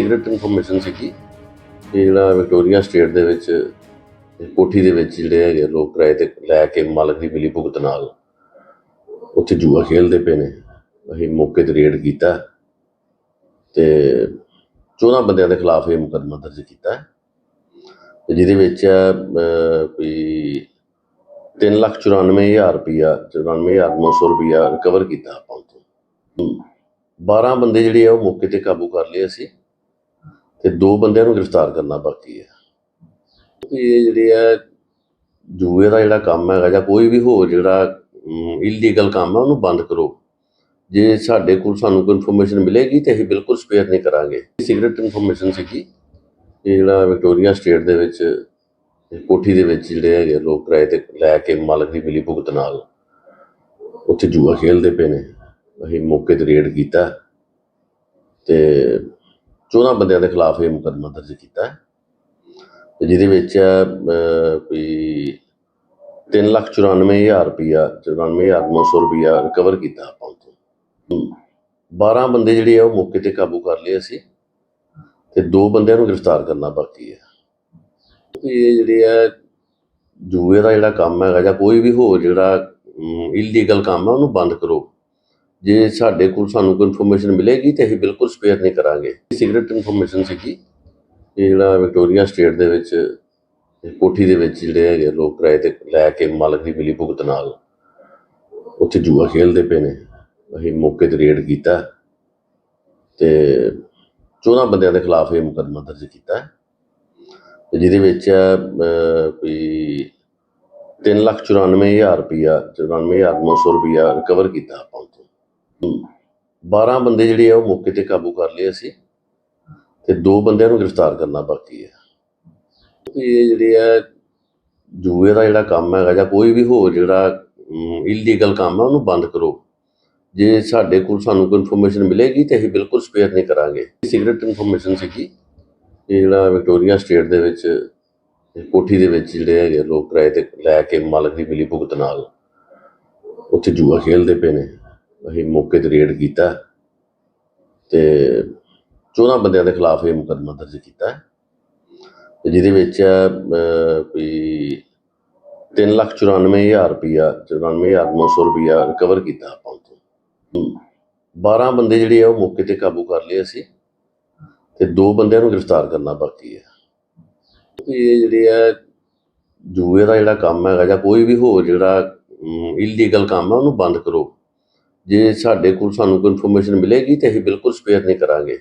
Cigarette information ਸੀਗੀ ਕਿ ਜਿਹੜਾ ਵਿਕਟੋਰੀਆ ਸਟੇਟ ਦੇ ਵਿੱਚ ਕੋਠੀ ਦੇ ਵਿੱਚ ਜਿਹੜੇ ਹੈਗੇ ਲੋਕ ਕਿਰਾਏ ਤੇ ਲੈ ਕੇ ਮਾਲਕ ਦੀ ਮਿਲੀ ਭੁਗਤ ਨਾਲ ਉੱਥੇ ਜੂਆ ਖੇਲਦੇ ਪਏ ਨੇ। ਅਸੀਂ ਮੌਕੇ ਤੇ ਰੇਡ ਕੀਤਾ ਤੇ 14 ਬੰਦਿਆਂ ਦੇ ਖਿਲਾਫ ਇਹ ਮੁਕੱਦਮਾ ਦਰਜ ਕੀਤਾ। ਹੈ ਤੇ ਜਿਹਦੇ ਵਿੱਚ ਅਹ, ਕੋਈ 394000 ਰੁਪਇਆ 94900 ਰੁਪਇਆ ਰਿਕਵਰ ਕੀਤਾ ਆਪਾਂ ਤੋਂ 12 ਬੰਦੇ ਜਿਹੜੇ ਆ ਉਹ ਮੌਕੇ ਤੇ ਕਾਬੂ ਕਰ ਲਏ ਅਸੀਂ। ਤੇ ਦੋ ਬੰਦਿਆਂ ਨੂੰ ਗ੍ਰਿਫਤਾਰ ਕਰਨਾ ਬਾਕੀ ਹੈ। ਇਹ ਜਿਹੜੇ ਆ, ਜੂਏ ਦਾ ਜਿਹੜਾ ਕੰਮ ਹੈਗਾ ਜਾਂ ਕੋਈ ਵੀ ਹੋਰ ਜਿਹੜਾ ਇਲੀਗਲ ਕੰਮ ਹੈ ਉਹਨੂੰ ਬੰਦ ਕਰੋ। ਜੇ ਸਾਡੇ ਕੋਲ ਸਾਨੂੰ ਕੋਈ ਇਨਫੋਰਮੇਸ਼ਨ ਮਿਲੇਗੀ ਤੇ ਅਸੀਂ ਬਿਲਕੁਲ ਸਪੇਅਰ ਨਹੀਂ ਕਰਾਂਗੇ। ਸਿਗਰਟ ਇਨਫੋਰਮੇਸ਼ਨ ਸੀਗੀ। ਇਹ ਜਿਹੜਾ ਵਿਕਟੋਰੀਆ ਸਟੇਟ ਦੇ ਵਿੱਚ, ਕੋਠੀ ਦੇ ਵਿੱਚ ਜਿਹੜੇ ਹੈਗੇ ਲੋਕ ਕਿਰਾਏ ਤੇ ਲੈ ਕੇ ਮਾਲਕ ਦੀ ਮਿਲੀ ਭੁਗਤ ਨਾਲ, ਉੱਥੇ ਜੂਆ ਖੇਲਦੇ ਪਏ ਨੇ। ਅਸੀਂ ਮੌਕੇ ਤੇ ਰੇਡ ਕੀਤਾ ਤੇ 14 ਬੰਦਿਆਂ ਦੇ ਖਿਲਾਫ ਇਹ ਮੁਕੱਦਮਾ ਦਰਜ ਕੀਤਾ ਹੈ। ਤੇ ਜਿਹਦੇ ਵਿੱਚ ਅਹ, ਕੋਈ 394000 ਰੁਪਇਆ 94900 ਰੁਪਇਆ ਰਿਕਵਰ ਕੀਤਾ ਆਪਾਂ ਤੋਂ 12 ਬੰਦੇ ਜਿਹੜੇ ਆ ਉਹ ਮੌਕੇ ਤੇ ਕਾਬੂ ਕਰ ਲਏ ਅਸੀਂ ਤੇ ਦੋ ਬੰਦਿਆਂ ਨੂੰ ਗ੍ਰਿਫਤਾਰ ਕਰਨਾ ਬਾਕੀ ਹੈ। ਇਹ ਜਿਹੜੇ ਆ ਜੂਏ ਦਾ ਜਿਹੜਾ ਕੰਮ ਹੈਗਾ ਜਾਂ ਕੋਈ ਵੀ ਹੋਰ ਜਿਹੜਾ ਇਲੀਗਲ ਕੰਮ ਹੈ ਉਹਨੂੰ ਬੰਦ ਕਰੋ। ਜੇ ਸਾਡੇ ਕੋਲ ਸਾਨੂੰ ਕੋਈ ਇਨਫੋਰਮੇਸ਼ਨ ਮਿਲੇਗੀ ਤੇ ਅਸੀਂ ਬਿਲਕੁਲ ਸਪੇਅਰ ਨਹੀਂ ਕਰਾਂਗੇ। ਸਿਗਰਟ ਇਨਫੋਰਮੇਸ਼ਨ ਸੀਗੀ। ਇਹ ਜਿਹੜਾ ਵਿਕਟੋਰੀਆ ਸਟੇਟ ਦੇ ਵਿੱਚ ਕੋਠੀ ਦੇ ਵਿੱਚ ਜਿਹੜੇ ਹੈਗੇ ਲੋਕ ਕਿਰਾਏ ਤੇ ਲੈ ਕੇ ਮਾਲਕ ਦੀ ਮਿਲੀ ਭੁਗਤ ਨਾਲ ਉੱਥੇ ਜੂਆ ਖੇਲਦੇ ਪਏ ਨੇ। ਅਸੀਂ ਮੌਕੇ ਤੇ ਰੇਡ ਕੀਤਾ ਤੇ 14 ਬੰਦਿਆਂ ਦੇ ਖਿਲਾਫ ਇਹ ਮੁਕੱਦਮਾ ਦਰਜ ਕੀਤਾ। ਹੈ ਤੇ ਜਿਹਦੇ ਵਿੱਚ ਅਹ, ਕੋਈ 394000 ਰੁਪਇਆ 94900 ਰੁਪਇਆ ਰਿਕਵਰ ਕੀਤਾ ਆਪਾਂ। 12 ਬੰਦੇ ਜਿਹੜੇ ਆ ਉਹ ਮੌਕੇ ਤੇ ਕਾਬੂ ਕਰ ਲਏ ਅਸੀਂ ਤੇ ਦੋ ਬੰਦਿਆਂ ਨੂੰ ਗ੍ਰਿਫਤਾਰ ਕਰਨਾ ਬਾਕੀ ਹੈ ਇਹ ਜਿਹੜੇ ਆ, ਜੂਏ ਦਾ ਜਿਹੜਾ ਕੰਮ ਹੈਗਾ ਜਾਂ ਕੋਈ ਵੀ ਹੋਰ ਜਿਹੜਾ ਇਲੀਗਲ ਕੰਮ ਹੈ ਉਹਨੂੰ ਬੰਦ ਕਰੋ। ਜੇ ਸਾਡੇ ਕੋਲ ਸਾਨੂੰ ਕੋਈ ਇਨਫੋਰਮੇਸ਼ਨ ਮਿਲੇਗੀ ਤੇ ਅਸੀਂ ਬਿਲਕੁਲ ਸਪੇਅਰ ਨਹੀਂ ਕਰਾਂਗੇ। ਸਿਗਰਟ ਇਨਫੋਰਮੇਸ਼ਨ ਸੀਗੀ। ਇਹ ਜਿਹੜਾ ਵਿਕਟੋਰੀਆ ਸਟੇਟ ਦੇ ਵਿੱਚ ਕੋਠੀ ਦੇ ਵਿੱਚ ਜਿਹੜੇ ਹੈਗੇ ਲੋਕ ਕਿਰਾਏ ਤੇ ਲੈ ਕੇ ਮਾਲਕ ਦੀ ਮਿਲੀ ਭੁਗਤ ਨਾਲ। ਉੱਥੇ ਜੂਆ ਖੇਲਦੇ ਪਏ ਨੇ। ਅਸੀਂ ਮੌਕੇ ਤੇ ਰੇਡ ਕੀਤਾ ਤੇ 14 ਬੰਦਿਆਂ ਦੇ ਖਿਲਾਫ ਇਹ ਮੁਕੱਦਮਾ ਦਰਜ ਕੀਤਾ ਹੈ। ਤੇ ਜਿਹਦੇ ਵਿੱਚ ਅਹ, ਕੋਈ 394000 ਰੁਪਇਆ 94900 ਰੁਪਇਆ ਰਿਕਵਰ ਕੀਤਾ ਆਪਾਂ ਤੋਂ 12 ਬੰਦੇ ਜਿਹੜੇ ਆ ਉਹ ਮੌਕੇ ਤੇ ਕਾਬੂ ਕਰ ਲਏ ਅਸੀਂ ਤੇ ਦੋ ਬੰਦਿਆਂ ਨੂੰ ਗ੍ਰਿਫਤਾਰ ਕਰਨਾ ਬਾਕੀ ਹੈ। ਇਹ ਜਿਹੜੇ ਆ ਜੂਏ ਦਾ ਜਿਹੜਾ ਕੰਮ ਹੈਗਾ ਜਾਂ ਕੋਈ ਵੀ ਹੋਰ ਜਿਹੜਾ ਇਲੀਗਲ ਕੰਮ ਹੈ ਉਹਨੂੰ ਬੰਦ ਕਰੋ। ਜੇ ਸਾਡੇ ਕੋਲ ਸਾਨੂੰ ਕੋਈ ਇਨਫੋਰਮੇਸ਼ਨ ਮਿਲੇਗੀ ਤੇ ਅਸੀਂ ਬਿਲਕੁਲ ਸਪੇਅਰ ਨਹੀਂ ਕਰਾਂਗੇ।